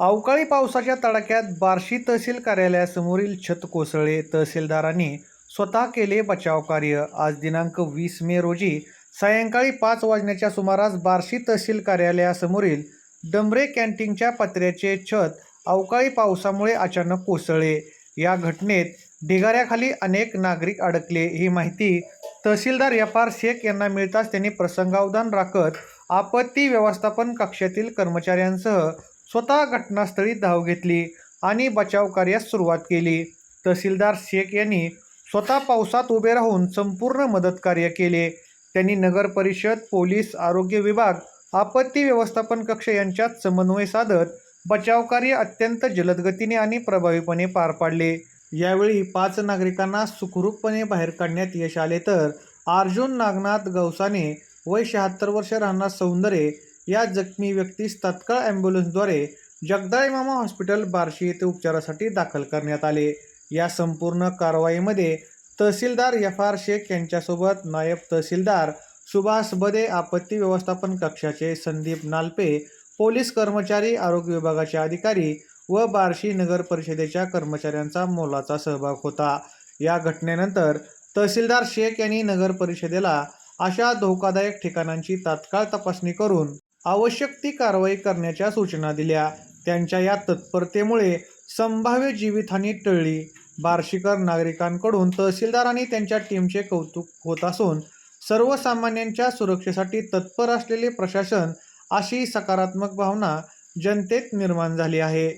अवकाळी पावसाच्या तडाख्यात बार्शी तहसील कार्यालयासमोरील छत कोसळले. तहसीलदारांनी स्वतः केले बचाव कार्य. आज दिनांक वीस मे रोजी सायंकाळी पाच वाजण्याच्या सुमारास बार्शी तहसील कार्यालयासमोरील डंबरे कॅन्टीनच्या पत्र्याचे छत अवकाळी पावसामुळे अचानक कोसळले. या घटनेत ढिगाऱ्याखाली अनेक नागरिक अडकले. ही माहिती तहसीलदार एफ आर शेख यांना मिळताच त्यांनी प्रसंगावधान राखत आपत्ती व्यवस्थापन कक्षातील कर्मचाऱ्यांसह स्वतः घटनास्थळी धाव घेतली आणि बचाव कार्यास सुरुवात केली. तहसीलदार शेख यांनी स्वतः पावसात उभे राहून संपूर्ण मदत कार्य केले. त्यांनी नगर परिषद पोलीस आरोग्य विभाग आपत्ती व्यवस्थापन कक्ष यांच्यात समन्वय साधत बचाव कार्य अत्यंत जलद गतीने आणि प्रभावीपणे पार पाडले. यावेळी पाच नागरिकांना सुखरूपपणे बाहेर काढण्यात यश आले तर अर्जुन नागनाथ गवसाने वय शहात्तर वर्ष राहणार सौंदर्य या जखमी व्यक्तीस तत्काळ ॲम्ब्युलन्सद्वारे जगदाळे मामा हॉस्पिटल बार्शी येथे उपचारासाठी दाखल करण्यात आले. या संपूर्ण कारवाईमध्ये तहसीलदार एफ आर शेख यांच्यासोबत नायब तहसीलदार सुभाष बदे आपत्ती व्यवस्थापन कक्षाचे संदीप नालपे पोलीस कर्मचारी आरोग्य विभागाचे अधिकारी व बार्शी नगर परिषदेच्या कर्मचाऱ्यांचा मोलाचा सहभाग होता. या घटनेनंतर तहसीलदार शेख यांनी नगर परिषदेला अशा धोकादायक ठिकाणांची तात्काळ तपासणी करून आवश्यक ती कारवाई करण्याच्या सूचना दिल्या. त्यांच्या या तत्परतेमुळे संभाव्य जीवितहानी टळली. बार्शीकर नागरिकांकडून तहसीलदार आणि त्यांच्या टीमचे कौतुक होत असून सर्वसामान्यांच्या सुरक्षेसाठी तत्पर असलेले प्रशासन अशी सकारात्मक भावना जनतेत निर्माण झाली आहे.